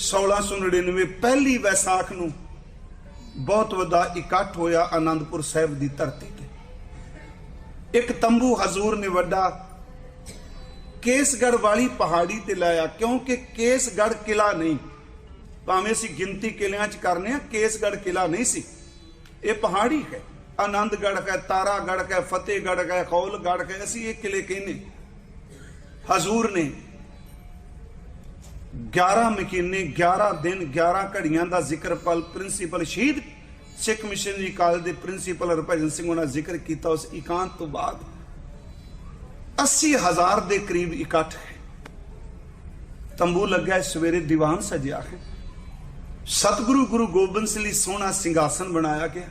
1699 ਪਹਿਲੀ ਵੈਸਾਖ ਨੂੰ ਬਹੁਤ ਵੱਡਾ ਇਕੱਠ ਹੋਇਆ ਆਨੰਦਪੁਰ ਸਾਹਿਬ ਦੀ ਧਰਤੀ ਤੇ। ਇੱਕ ਤੰਬੂ ਹਜ਼ੂਰ ਨੇ ਵੱਡਾ ਕੇਸਗੜ ਵਾਲੀ ਪਹਾੜੀ ਤੇ ਲਾਇਆ, ਕਿਉਂਕਿ ਕੇਸਗੜ ਕਿਲਾ ਨਹੀਂ। ਭਾਵੇਂ ਅਸੀਂ ਗਿਣਤੀ ਕਿਲਿਆਂ 'ਚ ਕਰਨੇ ਆ ਕੇਸਗੜ ਕਿਲਾ ਨਹੀਂ ਸੀ। ਇਹ ਪਹਾੜੀ ਹੈ ਆਨੰਦਗੜ ਹੈ ਤਾਰਾਗੜ ਹੈ ਫਤਿਹਗੜ ਹੈ ਖੌਲਗੜ ਹੈ, ਅਸੀਂ ਇਹ ਕਿਲੇ ਕਹਿੰਦੇ ਹਜ਼ੂਰ ਨੇ 11 ਮਹੀਨੇ 11 ਦਿਨ 11 ਘੜੀਆਂ ਦਾ ਜ਼ਿਕਰ ਪਲ principal Shaheed Sikh missionary college ਦੇ ਪ੍ਰਿੰਸੀਪਲ ਹਰਭਜਨ ਸਿੰਘ ਉਹਨਾਂ ਜ਼ਿਕਰ ਕੀਤਾ ਉਸ ਇਕਾਂਤ ਤੋਂ ਬਾਅਦ 80000 ਦੇ ਕਰੀਬ ਇਕੱਠ ਹੈ। ਤੰਬੂ ਲੱਗਾ ਸਵੇਰੇ ਦੀਵਾਨ ਸਜਿਆ ਹੈ। ਸਤਿਗੁਰੂ ਗੁਰੂ ਗੋਬਿੰਦ ਸਿੰਘ ਲਈ ਸੋਹਣਾ ਸਿੰਘਾਸਨ ਬਣਾਇਆ ਗਿਆ।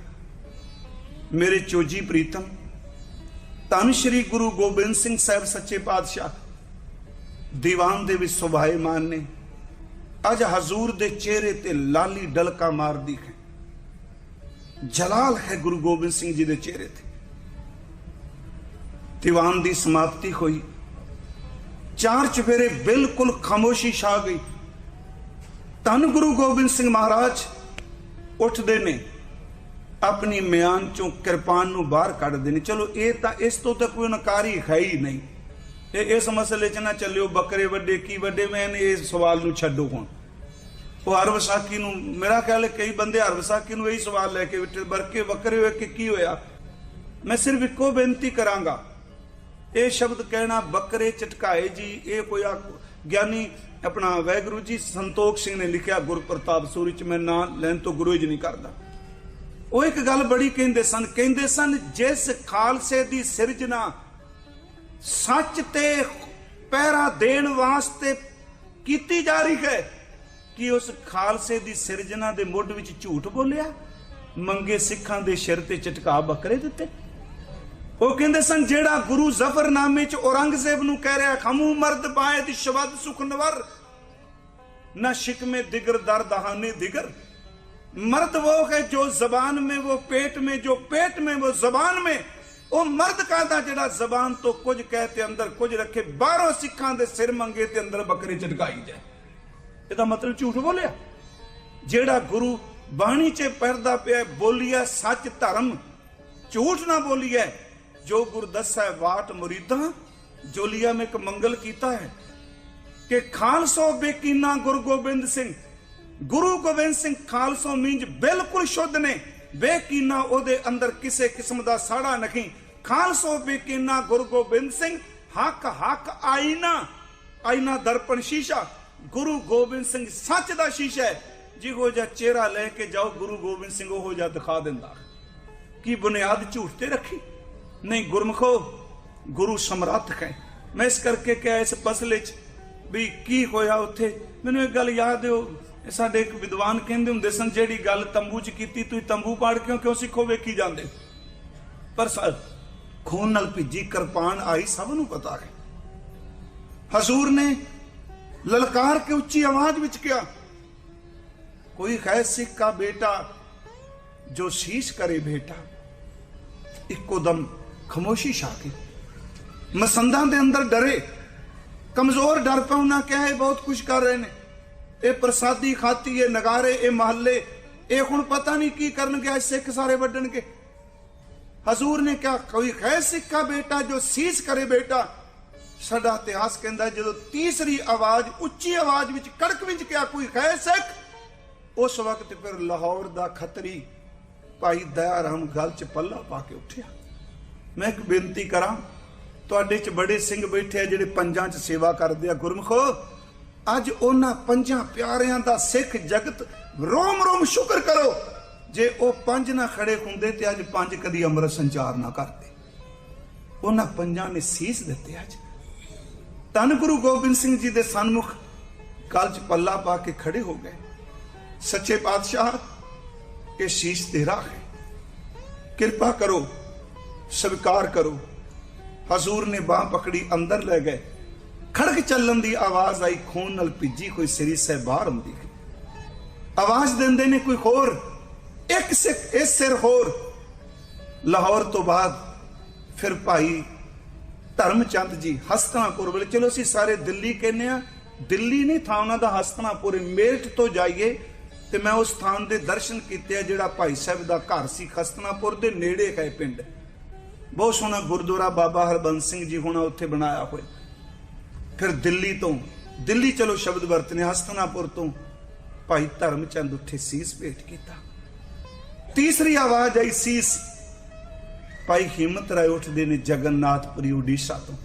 ਮੇਰੇ ਚੋਜੀ ਪ੍ਰੀਤਮ, ਧੰਨ ਸ਼੍ਰੀ ਗੁਰੂ ਗੋਬਿੰਦ ਸਿੰਘ ਸਾਹਿਬ ਸੱਚੇ ਪਾਤਸ਼ਾਹ ਦੀਵਾਨ ਦੇ ਵਿੱਚ ਸੁਭਾਏਮਾਨ ਨੇ। ਅੱਜ ਹਜ਼ੂਰ ਦੇ ਚਿਹਰੇ ਤੇ ਲਾਲੀ ਡਲਕਾ ਮਾਰਦੀ ਹੈ। ਜਲਾਲ ਹੈ ਗੁਰੂ ਗੋਬਿੰਦ ਸਿੰਘ ਜੀ ਦੇ ਚਿਹਰੇ ਤੇ। ਦੀਵਾਨ ਦੀ ਸਮਾਪਤੀ ਹੋਈ। ਚਾਰ ਚਫੇਰੇ ਬਿਲਕੁਲ ਖਾਮੋਸ਼ੀ ਛਾ ਗਈ। ਧੰਨ ਗੁਰੂ ਗੋਬਿੰਦ ਸਿੰਘ ਮਹਾਰਾਜ, ਉੱਠਦੇ ਨੇ। ਆਪਣੀ ਮਿਆਨ ਚੋਂ ਕਿਰਪਾਨ ਨੂੰ ਬਾਹਰ ਕੱਢਦੇ ਨੇ। ਚਲੋ, ਇਹ ਤਾਂ ਇਸ ਤੋਂ ਤਾਂ ਕੋਈ ਨਕਾਰੀ ਹੈ ਹੀ ਨਹੀਂ। ਇਹ ਇਸ ਮਸਲੇ 'ਚ ਨਾ ਚੱਲਿਓ, ਬੱਕਰੇ ਵੱਡੇ, ਕੀ ਵੱਡੇ? ਮੈਂ ਇਸ ਸਵਾਲ ਨੂੰ ਛੱਡੋ ਹੁਣ। ਉਹ ਹਰ ਵਿਸਾਖੀ ਨੂੰ, ਮੇਰਾ ਖਿਆਲ ਹੈ ਕਈ ਬੰਦੇ ਹਰ ਵਿਸਾਖੀ ਨੂੰ ਇਹੀ ਸਵਾਲ ਲੈ ਕੇ ਬੈਠੇ ਬਰਕੇ ਬੱਕਰੇ ਹੋਏ ਕਿ ਕੀ ਹੋਇਆ? ਮੈਂ ਸਿਰਫ ਇੱਕੋ ਬੇਨਤੀ ਕਰਾਂਗਾ। ਇਹ ਸ਼ਬਦ ਕਹਿਣਾ ਬੱਕਰੇ ਚਟਕਾਏ ਜੀ, ਇਹ ਕੋਈ ਗਿਆਨੀ ਆਪਣਾ ਵੈਗੁਰੂ ਜੀ ਸੰਤੋਖ ਸਿੰਘ ਨੇ ਲਿਖਿਆ ਗੁਰਪ੍ਰਤਾਪ ਸੂਰੀ ਚ, ਮੈਂ ਨਾਂ ਲੈਣ ਤੋਂ ਗੁਰੇਜ ਨਹੀਂ ਕਰਦਾ। ਉਹ ਇੱਕ ਗੱਲ ਬੜੀ ਕਹਿੰਦੇ ਸਨ ਕਹਿੰਦੇ ਸਨ, ਜਿਸ ਖਾਲਸੇ ਦੀ ਸਿਰਜਣਾ ਸੱਚ ਤੇ ਪਹਿਰਾ ਦੇਣ ਵਾਸਤੇ ਕੀਤੀ ਜਾ ਰਹੀ ਹੈ ਕਿ ਉਸ ਖਾਲਸੇ ਦੀ ਸਿਰਜਣਾ ਦੇ ਮੁੱਢ ਵਿੱਚ ਝੂਠ ਬੋਲਿਆ? ਮੰਗੇ ਸਿੱਖਾਂ ਦੇ ਸਿਰ ਤੇ ਚਟਕਾ ਬੱਕਰੇ ਦਿੱਤੇ। ਉਹ ਕਹਿੰਦੇ ਸਨ, ਜਿਹੜਾ ਗੁਰੂ ਜ਼ਫਰਨਾਮੇ ਚ ਔਰੰਗਜ਼ੇਬ ਨੂੰ ਕਹਿ ਰਿਹਾ ਖਮੂ ਮਰਦ ਬਾਇਦ ਸ਼ਬਦ ਸੁਖ ਨਵਰ, ਨਾ ਸ਼ਿਕ ਮੇ ਦਿਗਰ ਦਰ ਦਹਾਨੇ ਦਿਗਰ। ਮਰਦ ਉਹ ਹੈ ਜੋ ਜ਼ਬਾਨ ਮੇ, ਉਹ ਪੇਟ ਮੇ, ਜੋ ਪੇਟ ਮੇ, ਉਹ ਜ਼ਬਾਨ ਮੇ ਉਹ ਮਰਦ ਕਾਦਾ ਜਿਹੜਾ ਜ਼ਬਾਨ ਤੋਂ ਕੁਝ ਕਹਿ ਤੇ ਅੰਦਰ ਕੁਝ ਰੱਖੇ, ਬਾਹਰੋਂ ਸਿੱਖਾਂ ਦੇ ਸਿਰ ਮੰਗੇ ਤੇ ਅੰਦਰ ਬੱਕਰੀ ਚਟਕਾਈ ਜਾਏ। ਇਹਦਾ ਮਤਲਬ ਝੂਠ ਬੋਲਿਆ? ਜਿਹੜਾ ਗੁਰੂ ਬਾਣੀ 'ਚ ਪਰਦਾ ਪਿਆ ਬੋਲਿਆ ਸੱਚ ਧਰਮ, ਝੂਠ ਨਾ ਬੋਲੀਐ, ਜੋ ਗੁਰ ਦੱਸੈ ਵਾਟ ਮੁਰੀਦਾਂ, ਜੋਲੀਆ ਮੈਂ ਇੱਕ ਮੰਗਲ ਕੀਤਾ ਹੈ, ਕਿ ਖਾਲਸੋ ਬੇਕੀਨਾ ਗੁਰੂ ਗੋਬਿੰਦ ਸਿੰਘ, ਗੁਰੂ ਗੋਬਿੰਦ ਸਿੰਘ ਖਾਲਸੋ ਮੀਂਜ ਬਿਲਕੁਲ ਸ਼ੁੱਧ ਨੇ। ਬੇਕੀਨਾ ਉਹਦੇ ਅੰਦਰ ਕਿਸੇ ਕਿਸਮ ਦਾ ਸਾੜਾ ਨਹੀਂ। ਖਾਲਸੋ ਬੇਕੀਨਾ ਗੁਰੂ ਗੋਬਿੰਦ ਸਿੰਘ, ਹੱਕ ਹੱਕ ਆਈਨਾ ਆਈਨਾ ਦਰਪਣ ਸ਼ੀਸ਼ਾ। ਗੁਰੂ ਗੋਬਿੰਦ ਸਿੰਘ ਸੱਚ ਦਾ ਸ਼ੀਸ਼ਾ ਹੈ। ਜਿਹੋ ਜਿਹਾ ਚਿਹਰਾ ਲੈ ਕੇ ਜਾਓ, ਗੁਰੂ ਗੋਬਿੰਦ ਸਿੰਘ ਉਹੋ ਜਿਹਾ ਦਿਖਾ ਦਿੰਦਾ। ਕੀ ਬੁਨਿਆਦ ਝੂਠ ਤੇ ਰੱਖੀ? ਨਹੀਂ, ਗੁਰਮਖੋ, ਗੁਰੂ ਸਮਰੱਥ ਹੈ। ਮੈਂ ਇਸ ਕਰਕੇ ਕਿਹਾ ਇਸ ਫਸਲੇ 'ਚ ਵੀ ਕੀ ਹੋਇਆ ਉੱਥੇ? ਮੈਨੂੰ ਇੱਕ ਗੱਲ ਯਾਦ ਦਿਓ। ਸਾਡੇ ਇੱਕ ਵਿਦਵਾਨ ਕਹਿੰਦੇ ਹੁੰਦੇ ਸਨ ਜਿਹੜੀ ਗੱਲ ਤੰਬੂ 'ਚ ਕੀਤੀ ਤੁਸੀਂ ਤੰਬੂ ਪਾੜ ਕਿਉਂ ਕਿਉਂ ਸਿੱਖੋ ਵੇਖੀ ਜਾਂਦੇ ਪਰ ਸ- ਖੂਨ ਨਾਲ ਭਿੱਜੀ ਕਿਰਪਾਨ ਆਈ ਸਭ ਨੂੰ ਪਤਾ ਹੈ ਹਜ਼ੂਰ ਨੇ ਲਲਕਾਰ ਕੇ ਉੱਚੀ ਆਵਾਜ਼ ਵਿੱਚ ਕਿਹਾ कोई है सिख का बेटा जो शीश करे बेटा ਇੱਕੋ ਦਮ ਖਮੋਸ਼ੀ ਛਾ ਗਈ ਮਸੰਦਾਂ ਦੇ ਅੰਦਰ ਡਰੇ ਕਮਜ਼ੋਰ ਡਰ ਪਏ ਉਹਨਾਂ ਕਿਹਾ ਇਹ ਬਹੁਤ ਕੁਝ ਕਰ ਰਹੇ ਨੇ ਇਹ ਪ੍ਰਸਾਦੀ ਖਾਤੀ, ਇਹ ਨਗਾਰੇ, ਇਹ ਮਹੱਲੇ, ਇਹ ਹੁਣ ਪਤਾ ਨਹੀਂ ਕੀ ਕਰਨਗੇ, ਅੱਜ ਸਿੱਖ ਸਾਰੇ ਵੱਢਣਗੇ। ਹਜ਼ੂਰ ਨੇ ਕਿਹਾ, ਕੋਈ ਹੈ ਸਿੱਖ ਬੇਟਾ, ਜੋ ਸੀਸ ਕਰੇ ਬੇਟਾ। ਸਾਡਾ ਇਤਿਹਾਸ ਕਹਿੰਦਾ, ਜਦੋਂ ਤੀਸਰੀ ਆਵਾਜ਼, ਉੱਚੀ ਆਵਾਜ਼ ਵਿੱਚ ਕੜਕ ਵਿੱਚ ਕਿਹਾ, ਕੋਈ ਖੈ ਸਿੱਖ? ਉਸ ਵਕਤ ਫਿਰ ਲਾਹੌਰ ਦਾ ਖੱਤਰੀ ਭਾਈ ਦਇਆ ਰਾਮ ਗੱਲ ਚ ਪੱਲਾ ਪਾ ਕੇ ਉੱਠਿਆ। ਮੈਂ ਇੱਕ ਬੇਨਤੀ ਕਰਾਂ, ਤੁਹਾਡੇ ਚ ਬੜੇ ਸਿੰਘ ਬੈਠੇ ਆ, ਜਿਹੜੇ ਪੰਜਾਂ ਚ ਸੇਵਾ ਕਰਦੇ ਆ, ਗੁਰਮਖੋ ਅੱਜ ਉਹਨਾਂ ਪੰਜਾਂ ਪਿਆਰਿਆਂ ਦਾ ਸਿੱਖ ਜਗਤ ਰੋਮ ਰੋਮ ਸ਼ੁਕਰ ਕਰੋ। ਜੇ ਉਹ ਪੰਜ ਨਾ ਖੜੇ ਹੁੰਦੇ ਤੇ ਅੱਜ ਪੰਜ ਕਦੀ ਅੰਮ੍ਰਿਤ ਸੰਚਾਰ ਨਾ ਕਰਦੇ। ਉਹਨਾਂ ਪੰਜਾਂ ਨੇ ਸੀਸ ਦਿੱਤੇ ਅੱਜ। ਧੰਨ ਗੁਰੂ ਗੋਬਿੰਦ ਸਿੰਘ ਜੀ ਦੇ ਸਨਮੁਖ ਗੱਲ ਚ ਪੱਲਾ ਪਾ ਕੇ ਖੜੇ ਹੋ ਗਏ। ਸੱਚੇ ਪਾਤਸ਼ਾਹ, ਇਹ ਸ਼ੀਸ਼ ਤੇਰਾ ਹੈ। ਕਿਰਪਾ ਕਰੋ, ਸਵੀਕਾਰ ਕਰੋ। ਹਜ਼ੂਰ ਨੇ ਬਾਹ ਪਕੜੀ ਅੰਦਰ ਲੈ ਗਏ। ਖੜਕ ਚੱਲਣ ਦੀ ਆਵਾਜ਼ ਆਈ, ਖੂਨ ਨਾਲ ਭਿੱਜੀ ਕੋਈ ਸਰੀ ਸਹਿਬਾਰ ਆਉਂਦੀ ਆਵਾਜ਼ ਦਿੰਦੇ ਨੇ ਕੋਈ ਹੋਰ, ਇੱਕ ਸਿੱਖ ਇਸ ਸਿਰ ਹੋਰ। ਲਾਹੌਰ ਤੋਂ ਬਾਅਦ ਫਿਰ ਭਾਈ ਧਰਮਚੰਦ ਜੀ ਹਸਤਨਾਪੁਰ ਵੇਲੇ, ਚਲੋ ਅਸੀਂ ਸਾਰੇ ਦਿੱਲੀ ਕਹਿੰਦੇ ਆ ਦਿੱਲੀ ਨਹੀਂ ਥਾਂ ਉਹਨਾਂ ਦਾ ਹਸਤਨਾਪੁਰ ਮੇਰਠ ਤੋਂ ਜਾਈਏ ਤੇ ਮੈਂ ਉਸ ਥਾਂ ਦੇ ਦਰਸ਼ਨ ਕੀਤੇ ਆ, ਜਿਹੜਾ ਭਾਈ ਸਾਹਿਬ ਦਾ ਘਰ ਸੀ ਹਸਤਨਾਪੁਰ ਦੇ ਨੇੜੇ ਹੈ ਪਿੰਡ। ਬਹੁਤ ਸੋਹਣਾ ਗੁਰਦੁਆਰਾ ਬਾਬਾ ਹਰਬੰਸ ਸਿੰਘ ਜੀ ਹੁਣਾ ਉੱਥੇ ਬਣਾਇਆ ਹੋਇਆ। ਫਿਰ ਦਿੱਲੀ ਤੋਂ, ਦਿੱਲੀ ਚਲੋ ਸ਼ਬਦ ਵਰਤਨੇ ਹਸਤਨਾਪੁਰ ਤੋਂ। ਭਾਈ ਧਰਮਚੰਦ ਉੱਠੇ ਸੀਸ ਭੇਟ ਕੀਤਾ। ਤੀਸਰੀ ਆਵਾਜ਼ ਆਈ ਸੀਸ। ਭਾਈ ਹਿੰਮਤ ਰਾਏ ਉੱਠਦੇ ਨੇ ਜਗਨਨਾਥਪੁਰੀ ਉਡੀਸ਼ਾ ਤੋਂ।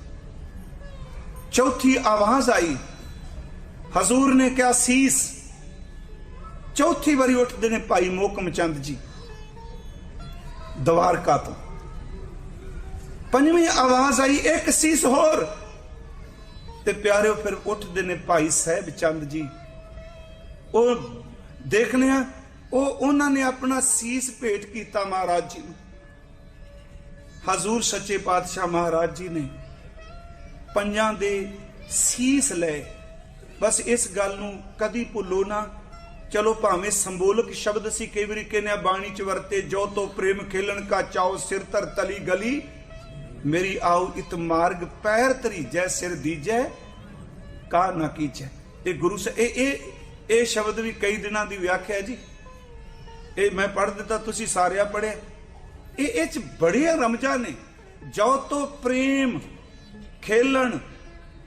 ਚੌਥੀ ਆਵਾਜ਼ ਆਈ। ਹਜ਼ੂਰ ਨੇ ਕਿਹਾ, ਸੀਸ। ਚੌਥੀ ਵਾਰੀ ਉੱਠਦੇ ਨੇ ਭਾਈ ਮੋਕਮ ਚੰਦ ਜੀ। ਦਵਾਰਕਾ ਤੋਂ। ਪੰਜਵੀਂ ਆਵਾਜ਼ ਆਈ, ਇੱਕ ਸੀਸ ਹੋਰ। ਤੇ ਪਿਆਰਿਓ, ਫਿਰ ਉੱਠਦੇ ਨੇ ਭਾਈ ਸਾਹਿਬ ਚੰਦ ਜੀ। ਉਹ ਦੇਖਨੇ ਆ, ਉਹ ਉਹਨਾਂ ਨੇ ਆਪਣਾ ਸੀਸ ਭੇਟ ਕੀਤਾ ਮਹਾਰਾਜ ਜੀ ਨੂੰ। ਹਜ਼ੂਰ ਸੱਚੇ ਪਾਤਸ਼ਾਹ ਮਹਾਰਾਜ ਜੀ ਨੇ ਪੰਜਾਂ ਦੇ ਸੀਸ ਲਏ। ਬਸ ਇਸ ਗੱਲ ਨੂੰ ਕਦੀ ਭੁੱਲੋ ਨਾ। ਚਲੋ ਭਾਵੇਂ ਸੰਬੋਲਕ ਸ਼ਬਦ ਸੀ, ਕਈ ਵਾਰੀ ਕਹਿੰਦੇ ਆ, ਬਾਣੀ ਚ ਵਰਤੇ, ਜੋ ਤੋ ਪ੍ਰੇਮ ਖੇਲਣ ਕਾ ਚਾਓ ਸਿਰ ਤਰ ਤਲੀ ਗਲੀ। ਮੇਰੀ ਆਉ ਇਤ ਮਾਰਗ ਪੈਰ ਧਰੀਜੈ ਸਿਰ ਦੀਜੈ, ਕਾ ਨਾ ਕੀਜੈ। ਇਹ ਗੁਰੂ ਸ ਇਹ ਇਹ ਇਹ ਸ਼ਬਦ ਵੀ ਕਈ ਦਿਨਾਂ ਦੀ ਵਿਆਖਿਆ ਜੀ। ਇਹ ਮੈਂ ਪੜ੍ਹ ਦਿੱਤਾ, ਤੁਸੀਂ ਸਾਰਿਆਂ ਪੜ੍ਹਿਆ। ਇਹ ਇਹ ਚ ਬੜੀਆਂ ਰਮਜਾਂ ਨੇ। ਜੋ ਤੋ ਪ੍ਰੇਮ, ਖੇਲਣ,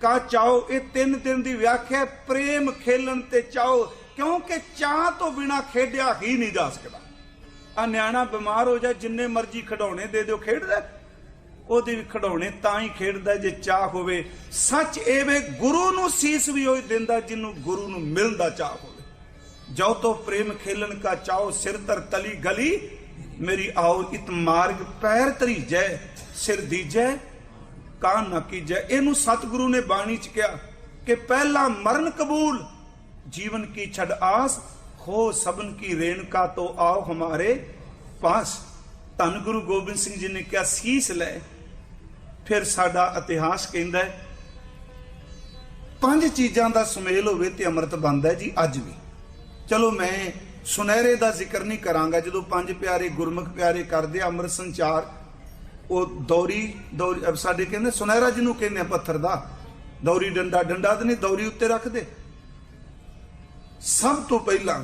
ਕਾ ਚਾਓ, ਇਹ ਤਿੰਨ ਦਿਨ ਦੀ ਵਿਆਖਿਆ ਪ੍ਰੇਮ ਖੇਲਣ ਤੇ ਚਾਓ, ਕਿਉਂਕਿ ਚਾਹ ਤੋਂ ਬਿਨਾ ਖੇਡਿਆ ਹੀ ਨਹੀਂ ਜਾ ਸਕਦਾ। ਆ ਨਿਆਣਾ ਬਿਮਾਰ ਹੋ ਜਾ ਜਿੰਨੇ ਮਰਜ਼ੀ ਖਿਡੌਣੇ ਦੇ ਦਿਓ, ਖੇਡਦਾ ਉਹਦੇ ਵੀ ਖਿਡੌਣੇ ਤਾਂ ਹੀ ਖੇਡਦਾ ਜੇ ਚਾਹ ਹੋਵੇ। ਸੱਚ ਇਹ ਵੇ ਗੁਰੂ ਨੂੰ ਸੀਸ ਵੀ ਉਹ ਦਿੰਦਾ ਜਿਹਨੂੰ ਗੁਰੂ ਨੂੰ ਮਿਲਦਾ ਚਾਹ ਹੋਵੇ। ਜੋ ਤੋ ਪ੍ਰੇਮ ਖੇਲਣ ਕਾ ਚਾਓ, ਸਿਰ ਧਰ ਤਲੀ ਗਲੀ। ਮੇਰੀ ਆਓ, ਇਤ ਮਾਰਗ ਪੈਰ ਧਰੀਜੈ ਸਿਰ ਦੀਜੈ ਕਾਨ ਨਾ ਕੀਜੈ। ਇਹਨੂੰ ਸਤਿਗੁਰੂ ਨੇ ਬਾਣੀ ਚ ਕਿਹਾ ਕਿ ਪਹਿਲਾ ਮਰਨ ਕਬੂਲ, ਜੀਵਨ ਕੀ ਛੜ ਆਸ ਹੋ ਸਬਨ ਕੀ ਰੇਣਕਾ ਤੋ ਆਓ ਹਮਾਰੇ ਪਾਸ। ਧੰਨ ਗੁਰੂ ਗੋਬਿੰਦ ਸਿੰਘ ਜੀ ਨੇ ਕਿਹਾ, ਸੀਸ ਲੈ। ਫਿਰ ਸਾਡਾ ਇਤਿਹਾਸ ਕਹਿੰਦਾ ਹੈ, ਪੰਜ ਚੀਜ਼ਾਂ ਦਾ ਸੁਮੇਲ ਹੋਵੇ ਤੇ ਅੰਮ੍ਰਿਤ ਬਣਦਾ ਜੀ, ਅੱਜ ਵੀ। ਚਲੋ ਮੈਂ ਸੁਨਹਿਰੇ ਦਾ ਜ਼ਿਕਰ ਨਹੀਂ ਕਰਾਂਗਾ, ਜਦੋਂ ਪੰਜ ਪਿਆਰੇ ਗੁਰਮੁਖ ਪਿਆਰੇ ਕਰਦੇ ਅੰਮ੍ਰਿਤ ਸੰਚਾਰ, ਉਹ ਦੌਰੀ ਦੌਰੀ ਸਾਡੇ ਕਹਿੰਦੇ ਸੁਨਹਿਰਾ ਜਿਹਨੂੰ ਕਹਿੰਦੇ ਆ, ਪੱਥਰ ਦਾ। ਦੌਰੀ ਡੰਡਾ ਡੰਡਾ ਤੇ ਨਹੀਂ, ਦੌਰੀ ਉੱਤੇ ਰੱਖਦੇ। ਸਭ ਤੋਂ ਪਹਿਲਾਂ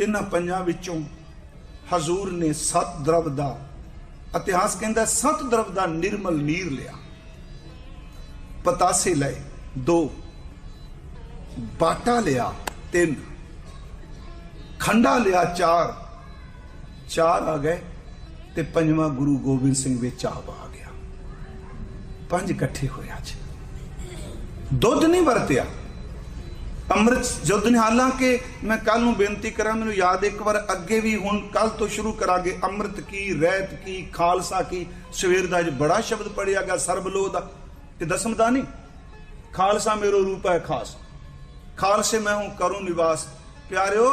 ਇਹਨਾਂ ਪੰਜਾਂ ਵਿੱਚੋਂ ਹਜ਼ੂਰ ਨੇ ਸਤ ਦਰਵ ਦਾ ਇਤਿਹਾਸ ਕਹਿੰਦਾ ਸਤ ਦਰਵ ਦਾ ਨਿਰਮਲ ਨੀਰ ਲਿਆ। ਪਤਾਸੇ ਲਏ, ਦੋ। ਬਾਟਾ ਲਿਆ, ਤਿੰਨ। ਖੰਡਾ ਲਿਆ, ਚਾਰ। ਚਾਰ ਆ ਗਏ ਤੇ ਪੰਜਵਾਂ ਗੁਰੂ ਗੋਬਿੰਦ ਸਿੰਘ ਵਿੱਚ ਆਪ ਆ ਗਿਆ। ਪੰਜ ਇਕੱਠੇ ਹੋਏ ਅੱਜ। ਦੁੱਧ ਨਹੀਂ ਵਰਤਿਆ। ਅੰਮ੍ਰਿਤ ਜੁੱਧ ਨੇ ਹਾਲਾਂਕਿ ਮੈਂ ਕੱਲ ਨੂੰ ਬੇਨਤੀ ਕਰਾਂ, ਮੈਨੂੰ ਯਾਦ ਇੱਕ ਵਾਰ ਅੱਗੇ ਵੀ ਹੁਣ ਕੱਲ ਤੋਂ ਸ਼ੁਰੂ ਕਰਾਂਗੇ, ਅੰਮ੍ਰਿਤ ਕੀ ਰਹਿਤ ਕੀ, ਖਾਲਸਾ ਕੀ। ਸਵੇਰ ਦਾ ਅੱਜ ਬੜਾ ਸ਼ਬਦ ਪੜਿਆ ਗਿਆ ਸਰਬਲੋ ਦਾ। ਤੇ ਦਸਮ ਦਾ ਨਹੀਂ, ਖਾਲਸਾ ਮੇਰੋ ਰੂਪ ਹੈ ਖਾਸ। ਖਾਲਸੇ ਮੈਂ ਹੂੰ ਕਰੂੰ ਨਿਵਾਸ। ਪਿਆਰਿਓ,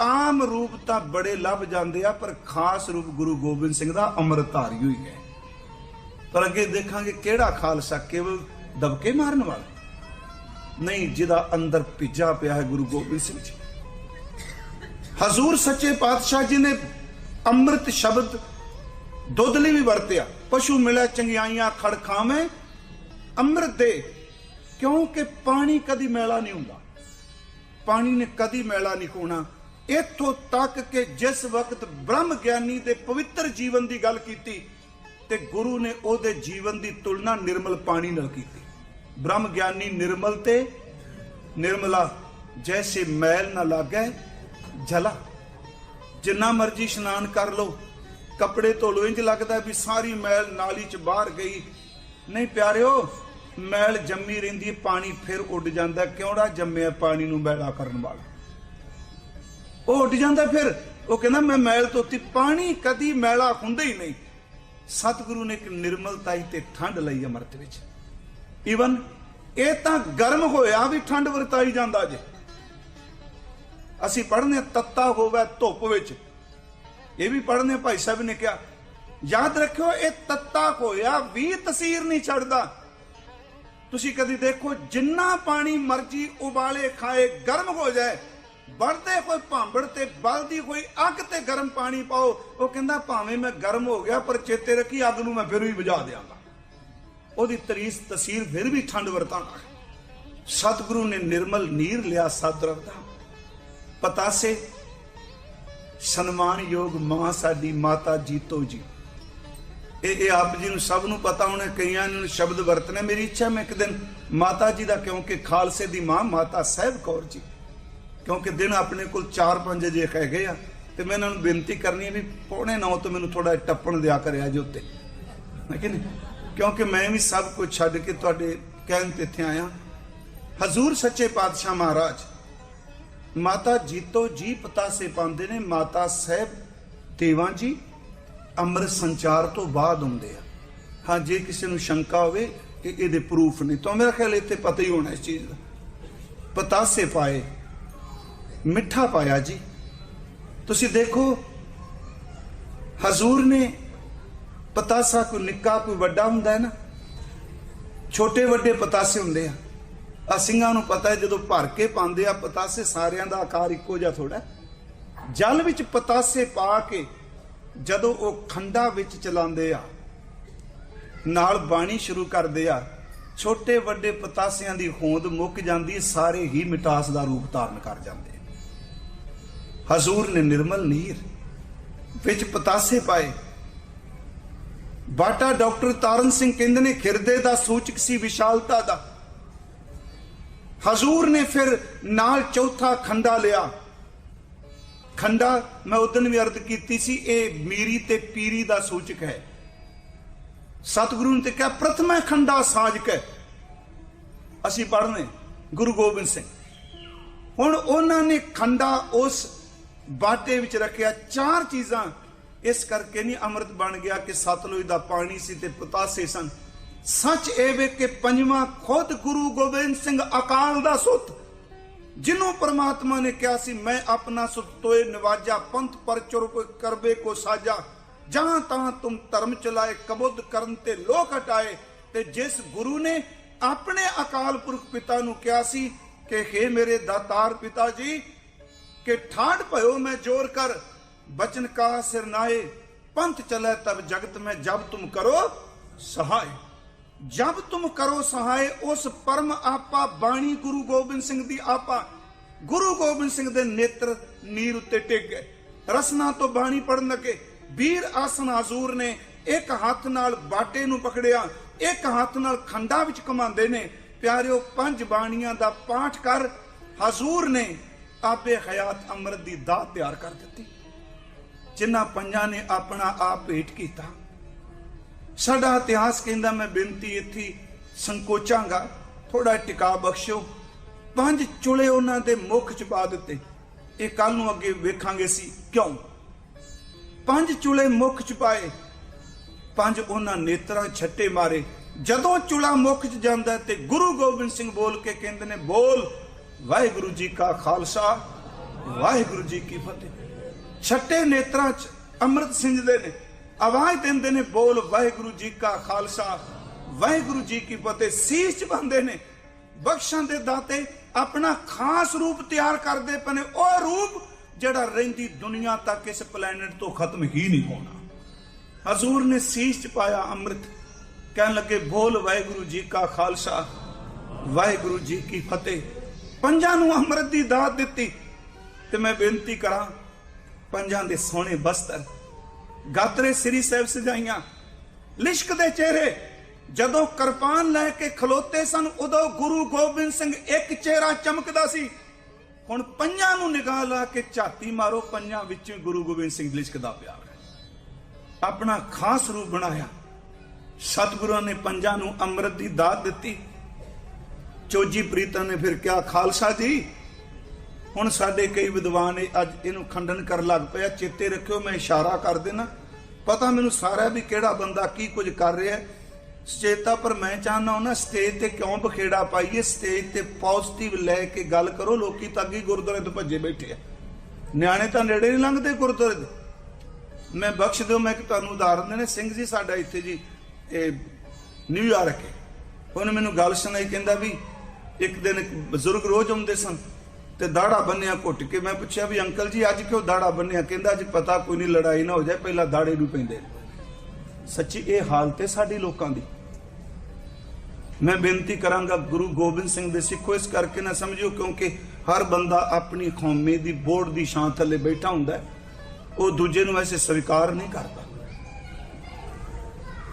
ਆਮ ਰੂਪ ਤਾਂ ਬੜੇ ਲੱਭ ਜਾਂਦੇ ਆ, ਪਰ ਖਾਸ ਰੂਪ ਗੁਰੂ ਗੋਬਿੰਦ ਸਿੰਘ ਦਾ ਅੰਮ੍ਰਿਤਧਾਰੀ ਹੋਈ ਹੈ। ਪਰ ਅੱਗੇ ਦੇਖਾਂਗੇ ਕਿਹੜਾ ਖਾਲਸਾ ਕੇਵਲ ਦਬਕੇ ਮਾਰਨ ਵਾਲਾ। ਨਹੀਂ, ਜਿਹਦਾ ਅੰਦਰ ਭਿੱਜਾ ਪਿਆ ਹੈ ਗੁਰੂ ਗੋਬਿੰਦ ਸਿੰਘ ਜੀ। ਹਜ਼ੂਰ ਸੱਚੇ ਪਾਤਸ਼ਾਹ ਜੀ ਨੇ ਅੰਮ੍ਰਿਤ ਸ਼ਬਦ ਦੁੱਧ ਲਈ ਵੀ ਵਰਤਿਆ। ਪਸ਼ੂ ਮਿਲੇ ਚੰਗਿਆਈਆਂ, ਖੜ ਖਾਵੇਂ। ਅੰਮ੍ਰਿਤ ਦੇ, ਕਿਉਂਕਿ ਪਾਣੀ ਕਦੀ ਮੈਲਾ ਨਹੀਂ ਹੁੰਦਾ। ਪਾਣੀ ਨੇ ਕਦੀ ਮੈਲਾ ਨਹੀਂ ਹੋਣਾ ਇੱਥੋਂ ਤੱਕ ਕਿ ਜਿਸ ਵਕਤ ਬ੍ਰਹਮ ਗਿਆਨੀ ਦੇ ਪਵਿੱਤਰ ਜੀਵਨ ਦੀ ਗੱਲ ਕੀਤੀ, ਤੇ ਗੁਰੂ ਨੇ ਉਹਦੇ ਜੀਵਨ ਦੀ ਤੁਲਨਾ ਨਿਰਮਲ ਪਾਣੀ ਨਾਲ ਕੀਤੀ। ਬ੍ਰਹਮ ਗਿਆਨੀ ਨਿਰਮਲ ਤੇ ਨਿਰਮਲਾ ਜੈਸੇ ਮੈਲ ਨਾ ਲਾਗੈ ਜਲਾ। ਜਿੰਨਾ ਮਰਜ਼ੀ ਇਸ਼ਨਾਨ ਕਰ ਲੋ ਕੱਪੜੇ ਧੋ ਲੋ ਇੰਜ ਲੱਗਦਾ ਵੀ ਸਾਰੀ ਮੈਲ ਨਾਲੀ ਚ ਬਾਹਰ ਗਈ। ਨਹੀਂ ਪਿਆਰਿਓ, ਮੈਲ ਜੰਮੀ ਰਹਿੰਦੀ ਹੈ, ਪਾਣੀ ਫਿਰ ਉੱਡ ਜਾਂਦਾ। ਕਿਉਂੜਾ ਜੰਮਿਆ ਪਾਣੀ ਨੂੰ ਮੈਲਾ ਕਰਨ ਵਾਲਾ? ਉਹ ਉੱਡ ਜਾਂਦਾ ਫਿਰ। ਉਹ ਕਹਿੰਦਾ, ਮੈਂ ਮੈਲ ਧੋਤੀ, ਪਾਣੀ ਕਦੀ ਮੈਲਾ ਹੁੰਦਾ ਹੀ ਨਹੀਂ। ਸਤਿਗੁਰੂ ਨੇ ਇੱਕ ਨਿਰਮਲਤਾ ਹੀ ਤੇ ਠੰਡ ਲਈ ਅਮਰਤ ਵਿੱਚ। ਈਵਨ ਇਹ ਤਾਂ ਗਰਮ ਹੋਇਆ ਵੀ ਠੰਡ ਵਰਤਾਈ ਜਾਂਦਾ ਜੇ। ਅਸੀਂ ਪੜ੍ਹਨੇ ਤੱਤਾ ਹੋਵੇ ਧੁੱਪ ਵਿੱਚ। ਇਹ ਵੀ ਪੜ੍ਹਨੇ ਭਾਈ ਸਾਹਿਬ ਨੇ ਕਿਹਾ, ਯਾਦ ਰੱਖਿਓ, ਇਹ ਤੱਤਾ ਹੋਇਆ, ਵੀ ਤਸੀਰ ਨਹੀਂ ਛੱਡਦਾ ਤੁਸੀਂ ਕਦੀ ਦੇਖੋ, ਜਿੰਨਾ ਪਾਣੀ ਮਰਜ਼ੀ ਉਬਾਲੇ ਖਾਏ, ਗਰਮ ਹੋ ਜਾਏ ਵੜਦੇ ਕੋਈ ਭਾਂਬੜ ਤੇ ਬਲਦੀ ਕੋਈ ਅੱਗ ਤੇ ਗਰਮ ਪਾਣੀ ਪਾਓ, ਉਹ ਕਹਿੰਦਾ, ਭਾਵੇਂ ਮੈਂ ਗਰਮ ਹੋ ਗਿਆ, ਪਰ ਚੇਤੇ ਰੱਖੀ, ਅੱਗ ਨੂੰ ਮੈਂ ਫਿਰ ਵੀ ਬੁਝਾ ਦਿਆਂਗਾ। ਉਹਦੀ ਤਰੀਸ ਤਸੀਰ ਫਿਰ ਵੀ ਠੰਡ ਵਰਤਾਂਗਾ ਸਤਿਗੁਰੂ ਨੇ ਨਿਰਮਲ ਨੀਰ ਲਿਆ ਸਤਿਗੁਰ ਦਾ। ਪਤਾਸੇ, ਸਨਮਾਨਯੋਗ ਮਾਂ ਸਾਡੀ ਮਾਤਾ ਜੀਤੋ ਜੀ। ਇਹ ਇਹ ਆਪ ਜੀ ਨੂੰ ਸਭ ਨੂੰ ਪਤਾ ਹੋਣਾ, ਕਈਆਂ ਨੂੰ ਸ਼ਬਦ ਵਰਤਨੇ ਮੇਰੀ ਇੱਛਾ ਮੈਂ ਇੱਕ ਦਿਨ ਮਾਤਾ ਜੀ ਦਾ, ਕਿਉਂਕਿ ਖਾਲਸੇ ਦੀ ਮਾਂ ਮਾਤਾ ਸਾਹਿਬ ਕੌਰ ਜੀ। ਕਿਉਂਕਿ ਦਿਨ ਆਪਣੇ ਕੋਲ 4-5 ਜੇ ਹੈਗੇ ਆ, ਤੇ ਮੈਂ ਇਹਨਾਂ ਨੂੰ ਬੇਨਤੀ ਕਰਨੀ ਹੈ ਵੀ ਪੌਣੇ 9 ਤੋਂ ਮੈਨੂੰ ਥੋੜਾ ਟੱਪਣ ਦਿਆ ਕਰਿਆ ਜੀ ਉੱਤੇ। ਮੈਂ ਲੇਕਿਨ ਕਿਉਂਕਿ ਮੈਂ ਵੀ ਸਭ ਕੁਝ ਛੱਡ ਕੇ ਤੁਹਾਡੇ ਕਹਿਣ ਤੇ ਇੱਥੇ ਆਇਆ। ਹਜ਼ੂਰ ਸੱਚੇ ਪਾਤਸ਼ਾਹ ਮਹਾਰਾਜ, ਮਾਤਾ ਜੀਤੋ ਜੀ ਪਤਾਸੇ ਪਾਉਂਦੇ ਨੇ, ਮਾਤਾ ਸਾਹਿਬ ਦੇਵਾਂ ਜੀ ਅੰਮ੍ਰਿਤ ਸੰਚਾਰ ਤੋਂ ਬਾਅਦ ਹੁੰਦੇ ਆ। ਹਾਂ, ਜੇ ਕਿਸੇ ਨੂੰ ਸ਼ੰਕਾ ਹੋਵੇ ਕਿ ਇਹਦੇ ਪ੍ਰੂਫ ਨਹੀਂ ਤਾਂ ਮੇਰਾ ਖਿਆਲ ਇੱਥੇ ਪਤਾ ਹੀ ਹੋਣਾ ਇਸ ਚੀਜ਼ ਦਾ। ਪਤਾਸੇ ਪਾਏ, ਮਿੱਠਾ ਪਾਇਆ ਜੀ। ਤੁਸੀਂ ਦੇਖੋ, ਹਜ਼ੂਰ ਨੇ ਪਤਾਸਾ ਕੋਈ ਨਿੱਕਾ, ਕੋਈ ਵੱਡਾ ਹੁੰਦਾ ਹੈ ਨਾ, ਛੋਟੇ, ਵੱਡੇ ਪਤਾਸੇ ਹੁੰਦੇ ਆ। ਆ ਸਿੰਘਾਂ ਨੂੰ ਪਤਾ ਹੈ, ਜਦੋਂ ਭਰ ਕੇ ਪਾਉਂਦੇ ਆ, ਪਤਾਸੇ ਸਾਰਿਆਂ ਦਾ ਆਕਾਰ ਇੱਕੋ ਜਿਹਾ ਥੋੜਾ ਜਲ ਵਿੱਚ ਪਤਾਸੇ ਪਾ ਕੇ ਜਦੋਂ ਉਹ ਖੰਡਾ ਵਿੱਚ ਚਲਾਉਂਦੇ ਆ, ਨਾਲ ਬਾਣੀ ਸ਼ੁਰੂ ਕਰਦੇ ਆ, ਛੋਟੇ, ਵੱਡੇ ਪਤਾਸਿਆਂ ਦੀ ਹੋਂਦ ਮੁੱਕ ਜਾਂਦੀ ਸਾਰੇ ਹੀ ਮਿਟਾਸ ਦਾ ਰੂਪ ਧਾਰਨ ਕਰ ਜਾਂਦੇ ਹਜ਼ੂਰ ਨੇ ਨਿਰਮਲ ਨੀਰ ਵਿੱਚ ਪਤਾਸੇ ਪਾਏ। ਬਾਟਾ ਡਾਕਟਰ ਤਾਰਨ ਸਿੰਘ ਕਹਿੰਦੇ ਨੇ ਖਿਰਦੇ ਦਾ ਸੂਚਕ ਸੀ ਵਿਸ਼ਾਲਤਾ ਦਾ। ਹਜ਼ੂਰ ਨੇ ਫਿਰ ਨਾਲ ਚੌਥਾ ਖੰਡਾ ਲਿਆ। ਖੰਡਾ ਮੈਂ ਉਦੋਂ ਵੀ ਅਰਜ਼ ਕੀਤੀ ਸੀ, ਇਹ ਮੀਰੀ ਤੇ ਪੀਰੀ ਦਾ ਸੂਚਕ ਹੈ। ਸਤਿਗੁਰੂ ਨੇ ਤੇ ਕਿਹਾ, ਪ੍ਰਥਮੇ ਖੰਡਾ, ਸਾਜਕ ਹੈ। ਅਸੀਂ ਪੜ੍ਹਨੇ, ਗੁਰੂ ਗੋਬਿੰਦ ਸਿੰਘ। ਹੁਣ ਉਹਨਾਂ ਨੇ ਖੰਡਾ ਉਸ ਬਾਟੇ ਵਿੱਚ ਰੱਖਿਆ, ਚਾਰ ਚੀਜ਼ਾਂ ਇਸ ਕਰਕੇ ਨਹੀਂ ਅੰਮ੍ਰਿਤ ਬਣ ਗਿਆ ਕਿ ਸਤਲੁਜ ਦਾ ਪਾਣੀ ਸੀ ਤੇ ਪਤਾਸੇ ਸਨ। ਸੱਚ ਇਹ ਵੇ ਕਿ ਪੰਜਵਾਂ ਖੁਦ ਗੁਰੂ ਗੋਬਿੰਦ ਸਿੰਘ ਅਕਾਲ ਦਾ ਸੁੱਤ ਜਿਹਨੂੰ ਪ੍ਰਮਾਤਮਾ ਨੇ ਕਿਹਾ ਸੀ, ਮੈਂ ਆਪਣਾ ਸੁਤ ਤੋਏ, ਨਿਵਾਜਾ ਪੰਥ ਪਰ ਚੁਰ ਕੋ ਕੋ ਸਾਜਾ। ਜਹਾਂ ਤਾਂ ਤੁਮ ਧਰਮ ਚਲਾਏ, ਕਬੁੱਧ ਕਰਨ ਤੇ ਲੋਕ ਹਟਾਏ। ਤੇ ਜਿਸ ਗੁਰੂ ਨੇ ਆਪਣੇ ਅਕਾਲ ਪੁਰਖ ਪਿਤਾ ਨੂੰ ਕਿਹਾ ਸੀ ਕਿ हे ਮੇਰੇ ਦਾਤਾਰ ਪਿਤਾ ਜੀ, ਕਿ ਠਾੜ ਭਇਓ, ਮੈਂ ਜੋਰ ਕਰ ਬਚਨ ਕਾ ਸਿਰਨਾਏ ਪੰਥ ਚਲੇ ਤਬ ਜਗਤ ਮੈਂ ਜਬ ਤੁਮ ਕਰੋ ਸਹਾਇ ਜਬ ਤੁਮ ਕਰੋ ਸਹਾਇ ਉਸ ਪਰਮ ਆਪਾ ਬਾਣੀ ਗੁਰੂ ਗੋਬਿੰਦ ਸਿੰਘ ਦੀ ਆਪਾ। ਗੁਰੂ ਗੋਬਿੰਦ ਸਿੰਘ ਦੇ ਨੇਤਰ ਨੀਰ ਉੱਤੇ ਟਿਕ ਗਏ। ਰਸਨਾ ਤੋਂ ਬਾਣੀ ਪੜਨ ਲੱਗੇ। ਵੀਰ ਆਸਨ ਹਜ਼ੂਰ ਨੇ ਇੱਕ ਹੱਥ ਨਾਲ ਬਾਟੇ ਨੂੰ ਪਕੜਿਆ, ਇੱਕ ਹੱਥ ਨਾਲ ਖੰਡਾ ਵਿੱਚ ਕਮਾਉਂਦੇ ਨੇ। ਪਿਆਰਿਓ, ਪੰਜ ਬਾਣੀਆਂ ਦਾ ਪਾਠ ਕਰ। ਹਜ਼ੂਰ ਨੇ ਆਪੇ ਹਯਾਤ ਅੰਮ੍ਰਿਤ ਦੀ ਦਾਤ ਤਿਆਰ ਕਰ ਦਿੱਤੀ। ਜਿਨ੍ਹਾਂ ਪੰਜਾਂ ਨੇ ਆਪਣਾ ਆਪ ਭੇਟ ਕੀਤਾ। ਸਾਡਾ ਇਤਿਹਾਸ ਕਹਿੰਦਾ, ਮੈਂ ਬੇਨਤੀ ਇੱਥੇ ਸੰਕੋਚਾਂਗਾ। ਥੋੜਾ ਟਿਕਾ ਬਖਸ਼ੋ ਪੰਜ ਚੁਲੇ ਉਹਨਾਂ ਦੇ ਮੁਖ ਚ ਪਾ ਦਿੱਤੇ। ਇਹ ਕੱਲ ਨੂੰ ਅੱਗੇ ਵੇਖਾਂਗੇ ਸੀ ਕਿਉਂ। ਪੰਜ ਚੁਲੇ ਮੁਖ ਚ ਪਾਏ। ਪੰਜ ਉਹਨਾਂ ਨੇਤਰਾਂ ਛੱਟੇ ਮਾਰੇ। ਜਦੋਂ ਚੁਲਾ ਮੁਖ ਚ ਜਾਂਦਾ ਤੇ ਗੁਰੂ ਗੋਬਿੰਦ ਸਿੰਘ ਬੋਲ ਕੇ ਕਹਿੰਦੇ ਨੇ, ਬੋਲ, ਵਾਹਿਗੁਰੂ ਜੀ ਕਾ ਖਾਲਸਾ, ਵਾਹਿਗੁਰੂ ਜੀ ਕੀ ਫਤਿਹ। ਛੱਟੇ ਨੇਤਰਾਂ ਚ ਅੰਮ੍ਰਿਤ ਸਿੰਜਦੇ ਨੇ। ਆਵਾਜ਼ ਦਿੰਦੇ ਨੇ, ਬੋਲ ਵਾਹਿਗੁਰੂ ਜੀ ਕਾ ਖਾਲਸਾ, ਵਾਹਿਗੁਰੂ ਜੀ ਕੀ ਫਤਿਹ। ਸੀਸ ਚ ਨੇ। ਬਖਸ਼ਾਂ ਦੇ ਦਾਤੇ ਆਪਣਾ ਖਾਸ ਰੂਪ ਤਿਆਰ ਕਰਦੇ ਪਨੇ ਉਹ ਰੂਪ ਜਿਹੜਾ ਰਹਿੰਦੀ ਦੁਨੀਆ ਤੱਕ ਇਸ ਪਲੈਨਟ ਤੋਂ ਖਤਮ ਹੀ ਨਹੀਂ ਹੋਣਾ। ਹਜ਼ੂਰ ਨੇ ਸੀਸ ਚ ਪਾਇਆ ਅੰਮ੍ਰਿਤ। ਕਹਿਣ ਲੱਗੇ, ਬੋਲ ਵਾਹਿਗੁਰੂ ਜੀ ਕਾ ਖਾਲਸਾ, ਵਾਹਿਗੁਰੂ ਜੀ ਕੀ ਫਤਿਹ। ਪੰਜਾਂ ਨੂੰ ਅੰਮ੍ਰਿਤ ਦੀ ਦਾਤ ਦਿੱਤੀ। ਤੇ ਮੈਂ ਬੇਨਤੀ ਕਰਾਂ ਪੰਜਾਂ ਦੇ ਸੋਹਣੇ ਬਸਤਰ, ਗਾਤਰੇ ਸ੍ਰੀ ਸਾਹਿਬ ਸਜਾਈਆਂ, ਲਿਸ਼ਕ ਦੇ ਚਿਹਰੇ। ਜਦੋਂ ਕਿਰਪਾਨ ਲੈ ਕੇ ਖਲੋਤੇ ਸਨ, ਉਦੋਂ ਗੁਰੂ ਗੋਬਿੰਦ ਸਿੰਘ ਇੱਕ ਚਿਹਰਾ ਚਮਕਦਾ ਸੀ। ਹੁਣ ਪੰਜਾਂ ਨੂੰ ਨਿਗਾਹ ਲਾ ਕੇ ਝਾਤੀ ਮਾਰੋ, ਪੰਜਾਂ ਵਿੱਚੋਂ ਗੁਰੂ ਗੋਬਿੰਦ ਸਿੰਘ ਲਿਸ਼ਕਦਾ ਪਿਆ ਹੈ। ਆਪਣਾ ਖਾਸ ਰੂਪ ਬਣਾਇਆ। ਸਤਿਗੁਰਾਂ ਨੇ ਪੰਜਾਂ ਨੂੰ ਅੰਮ੍ਰਿਤ ਦੀ ਦਾਤ ਦਿੱਤੀ। ਚੋਜੀ ਪ੍ਰੀਤਾਂ ਨੇ ਫਿਰ ਕਿਹਾ, ਖਾਲਸਾ ਜੀ ਹੁਣ ਸਾਡੇ ਕਈ ਵਿਦਵਾਨ ਅੱਜ ਇਹਨੂੰ ਖੰਡਨ ਕਰਨ ਲੱਗ ਪਿਆ ਚੇਤੇ ਰੱਖਿਓ, ਮੈਂ ਇਸ਼ਾਰਾ ਕਰ ਦੇਣਾ ਪਤਾ ਮੈਨੂੰ ਸਾਰਾ ਵੀ ਕਿਹੜਾ ਬੰਦਾ ਕੀ ਕੁਝ ਕਰ ਰਿਹਾ ਹੈ। ਸਚੇਤਾ, ਪਰ ਮੈਂ ਚਾਹਨਾ ਉਹਨਾਂ ਸਟੇਜ ਤੇ ਕਿਉਂ ਬਖੇੜਾ ਪਾਈਏ? ਸਟੇਜ ਤੇ ਪੋਜ਼ਿਟਿਵ ਲੈ ਕੇ ਗੱਲ ਕਰੋ। ਲੋਕੀ ਤਾਂ ਅੱਗੇ ਗੁਰਦੁਆਰੇ ਤੋਂ ਭੱਜੇ ਬੈਠੇ ਆ। ਨਿਆਣੇ ਤਾਂ ਨੇੜੇ ਨਹੀਂ ਲੰਘਦੇ ਗੁਰਦੁਆਰੇ ਦੇ। ਮੈਂ ਬਖਸ਼ ਦਿਓ, ਮੈਂ ਕਿ ਤੁਹਾਨੂੰ ਉਦਾਹਰਨ ਦੇਣੇ ਸਿੰਘ ਜੀ ਸਾਡਾ ਇੱਥੇ ਜੀ, ਇਹ ਨਿਊਯਾਰਕ ਹੈ। ਉਹਨੇ ਮੈਨੂੰ ਗੱਲ ਸੁਣਾਈ, ਕਹਿੰਦਾ ਵੀ ਇੱਕ ਦਿਨ ਬਜ਼ੁਰਗ ਰੋਜ਼ ਆਉਂਦੇ ਸਨ। ਤੇ ਦਾੜਾ ਬੰਨਿਆ ਘੁੱਟ ਕੇ ਮੈਂ ਪੁੱਛਿਆ ਵੀ ਅੰਕਲ ਜੀ, ਅੱਜ ਕਿਉਂ ਦਾੜਾ ਬੰਨਿਆ? ਕਹਿੰਦਾ ਅੱਜ ਪਤਾ ਕੋਈ ਨਹੀਂ, ਲੜਾਈ ਨਾ ਹੋ ਜਾਏ, ਪਹਿਲਾਂ ਦਾੜੇ ਨੂੰ ਪੈਂਦੇ ਸੱਚੀ ਇਹ ਹਾਲਤ ਹੈ ਸਾਡੀ ਲੋਕਾਂ ਦੀ। ਮੈਂ ਬੇਨਤੀ ਕਰਾਂਗਾ ਗੁਰੂ ਗੋਬਿੰਦ ਸਿੰਘ ਦੇ ਸਿੱਖੋ, ਇਸ ਕਰਕੇ ਨਾ ਸਮਝਿਓ, ਕਿਉਂਕਿ ਹਰ ਬੰਦਾ ਆਪਣੀ ਕੌਮੇ ਦੀ ਬੋੜ ਦੀ ਛਾਂ ਥੱਲੇ ਬੈਠਾ ਹੁੰਦਾ ਹੈ। ਉਹ ਦੂਜੇ ਨੂੰ ਐਸੇ ਸਵੀਕਾਰ ਨਹੀਂ ਕਰਦਾ।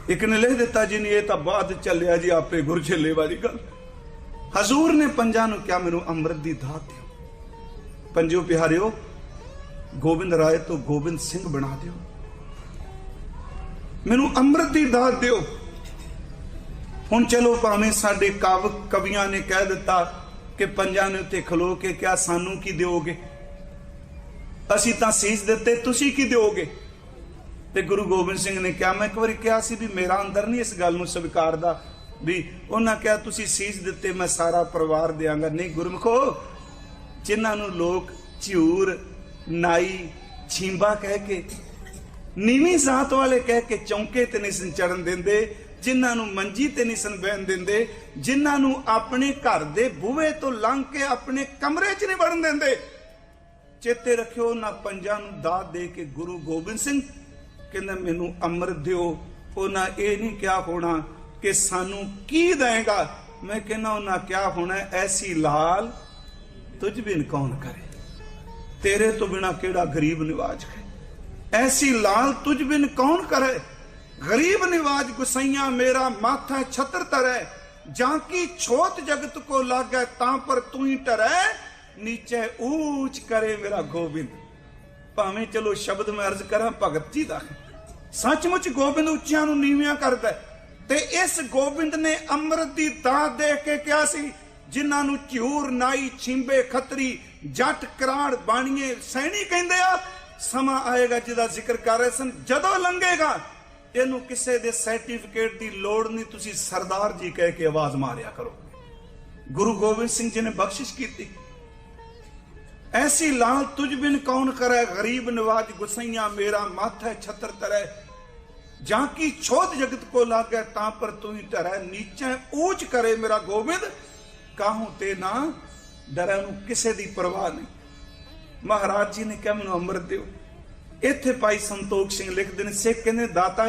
ਇੱਕ ਨੇ ਲਿਖ ਦਿੱਤਾ, ਜੀ ਨੇ ਇਹ ਤਾਂ ਬਾਅਦ ਚੱਲਿਆ ਜੀ, ਆਪੇ ਗੁਰਝੇਲੇ ਵਾਲੀ ਗੱਲ ਹਜ਼ੂਰ ਨੇ ਪੰਜਾਂ ਨੂੰ ਕਿਹਾ, ਮੈਨੂੰ ਅੰਮ੍ਰਿਤ ਦੀ ਦਾਤ ਦਿਓ। ਪੰਜੋ ਪਿਆਰਿਓ, ਗੋਬਿੰਦ ਰਾਏ ਤੋਂ ਗੋਬਿੰਦ ਸਿੰਘ ਬਣਾ ਦਿਓ। ਮੈਨੂੰ ਅੰਮ੍ਰਿਤ ਦੀ ਦਾਤ ਦਿਓ। ਹੁਣ ਚਲੋ ਭਾਵੇਂ ਸਾਡੇ ਕਵ ਕਵੀਆਂ ਨੇ ਕਹਿ ਦਿੱਤਾ ਕਿ ਪੰਜਾਂ ਨੇ ਉੱਤੇ ਖਲੋ ਕੇ ਕਿਹਾ, ਸਾਨੂੰ ਕੀ ਦਿਓਗੇ? ਅਸੀਂ ਤਾਂ ਸੀਸ ਦਿੱਤੇ, ਤੁਸੀਂ ਕੀ ਦਿਓਗੇ? ਤੇ ਗੁਰੂ ਗੋਬਿੰਦ ਸਿੰਘ ਨੇ ਕਿਹਾ, ਮੈਂ ਇੱਕ ਵਾਰੀ ਕਿਹਾ ਸੀ ਵੀ ਮੇਰਾ ਅੰਦਰ ਨਹੀਂ ਇਸ ਗੱਲ ਨੂੰ ਸਵੀਕਾਰਦਾ, ਵੀ ਉਹਨਾਂ ਕਿਹਾ, ਤੁਸੀਂ ਸੀਸ ਦਿੱਤੇ, ਮੈਂ ਸਾਰਾ ਪਰਿਵਾਰ ਦਿਆਂਗਾ। ਨਹੀਂ, ਗੁਰਮਖੋ ਜਿਨ੍ਹਾਂ ਨੂੰ ਲੋਕ ਝੂਰ, ਨਾਈ, ਛੀਂਬਾ ਕਹਿ ਕੇ, ਨੀਵੀਂ ਜ਼ਾਤ ਵਾਲੇ ਕਹਿ ਕੇ ਚੌਂਕੇ ਤੇ ਨਹੀਂ ਸਨ ਚੜਨ ਦਿੰਦੇ, ਜਿਨ੍ਹਾਂ ਨੂੰ ਮੰਜੀ ਤੇ ਨਹੀਂ ਸਨ ਬਹਿਣ ਦਿੰਦੇ, ਜਿਨ੍ਹਾਂ ਨੂੰ ਆਪਣੇ ਘਰ ਦੇ ਬੂਹੇ ਤੋਂ ਲੰਘ ਕੇ ਆਪਣੇ ਕਮਰੇ 'ਚ ਨਹੀਂ ਵੜਨ ਦਿੰਦੇ। ਚੇਤੇ ਰੱਖਿਓ ਨਾ ਪੰਜਾਂ ਨੂੰ ਦਾਤ ਦੇ ਕੇ ਗੁਰੂ ਗੋਬਿੰਦ ਸਿੰਘ ਕਹਿੰਦਾ, ਮੈਨੂੰ ਅੰਮ੍ਰਿਤ ਦਿਓ। ਉਹਨਾਂ ਇਹ ਨਹੀਂ ਕਿਹਾ ਹੋਣਾ ਕਿ ਸਾਨੂੰ ਕੀ ਦੇਗਾ ਮੈਂ ਕਹਿੰਦਾ, ਉਹਨਾਂ ਕਿਹਾ ਹੋਣਾ, ਐਸੀ ਲਾਲ ਤੁਝ ਬਿਨ ਕੌਣ ਕਰੇ? ਤੇਰੇ ਤੋਂ ਬਿਨਾ ਕਿਹੜਾ ਗਰੀਬ ਨਿਵਾਜ ਹੈ ਐਸੀ ਲਾਲ ਤੁਝ ਬਿਨ ਕੌਣ ਕਰੇ? ਗਰੀਬ ਨਿਵਾਜ ਗੁਸਈਆ ਮੇਰਾ ਮਾਥਾ ਛਤਰ ਤਰੈ ਜਾਂ ਕੀ ਛੋਤ ਜਗਤ ਕੋ ਲਾਗੈ ਤਾਂ ਪਰ ਤੂੰ ਹੀ ਨੀਚੇ ਊਚ ਕਰੇ ਮੇਰਾ ਗੋਬਿੰਦ। ਭਾਵੇਂ ਚਲੋ ਸ਼ਬਦ ਮੈਂ ਅਰਜ਼ ਕਰਾਂ, ਭਗਤ ਜੀ ਦਾ ਸੱਚਮੁੱਚ ਗੋਬਿੰਦ ਉੱਚਿਆਂ ਨੂੰ ਨੀਵਿਆਂ ਕਰਦਾ ਤੇ ਇਸ ਗੋਬਿੰਦ ਨੇ ਅੰਮ੍ਰਿਤ ਦੀ ਦਾਤ ਦੇ ਕੇ ਕਿਹਾ ਸੀ ਜਿਨ੍ਹਾਂ ਨੂੰ ਝੂਰ, ਨਾਈ, ਛਿੰਬੇ, ਖੱਤਰੀ, ਜੱਟ, ਕਰਾੜ, ਬਾਣੀਏ, ਸੈਣੀ ਕਹਿੰਦੇ ਆ, ਸਮਾਂ ਆਏਗਾ ਜਿਹਦਾ ਜ਼ਿਕਰ ਕਰ ਰਹੇ ਸਨ, ਜਦੋਂ ਲੰਘੇਗਾ, ਇਹਨੂੰ ਕਿਸੇ ਦੇ ਸਰਟੀਫਿਕੇਟ ਦੀ ਲੋੜ ਨਹੀਂ, ਤੁਸੀਂ ਸਰਦਾਰ ਜੀ ਕਹਿ ਕੇ ਆਵਾਜ਼ ਮਾਰਿਆ ਕਰੋ। ਗੁਰੂ ਗੋਬਿੰਦ ਸਿੰਘ ਜੀ ਨੇ ਬਖਸ਼ਿਸ਼ ਕੀਤੀ। ਐਸੀ ਲਾਲ ਤੁਝ ਬਿਨ ਕੌਣ ਕਰੈ, ਗਰੀਬ ਨਿਵਾਜ ਗੁਸਈਆ, ਮੇਰਾ ਮਾਥਾ ਛਤਰ ਤਰੈ। ਜਾਂ ਕੀ ਛੋਤ ਜਗਤ ਕੋ ਲਾਗੈ, ਤਾਂ ਪਰ ਤੂੰ ਹੀ ਧਰੈ, ਨੀਚੇ ਊਚ ਕਰੇ ਮੇਰਾ ਗੋਬਿੰਦ। ਕਾਹੂ ਤੇ ਨਾ ਡਰੈ ਨੂੰ ਕਿਸੇ ਦੀ ਪਰਵਾਹ ਨਹੀਂ। ਮਹਾਰਾਜ ਜੀ ਨੇ ਕਿਹਾ, ਮੈਨੂੰ ਅੰਮ੍ਰਿਤ ਦਿਓ। ਇੱਥੇ ਭਾਈ ਸੰਤੋਖ ਸਿੰਘ ਲਿਖਦੇ ਨੇ, ਸਿੱਖ ਕਹਿੰਦੇ ਦਾਤਾ ਜੀ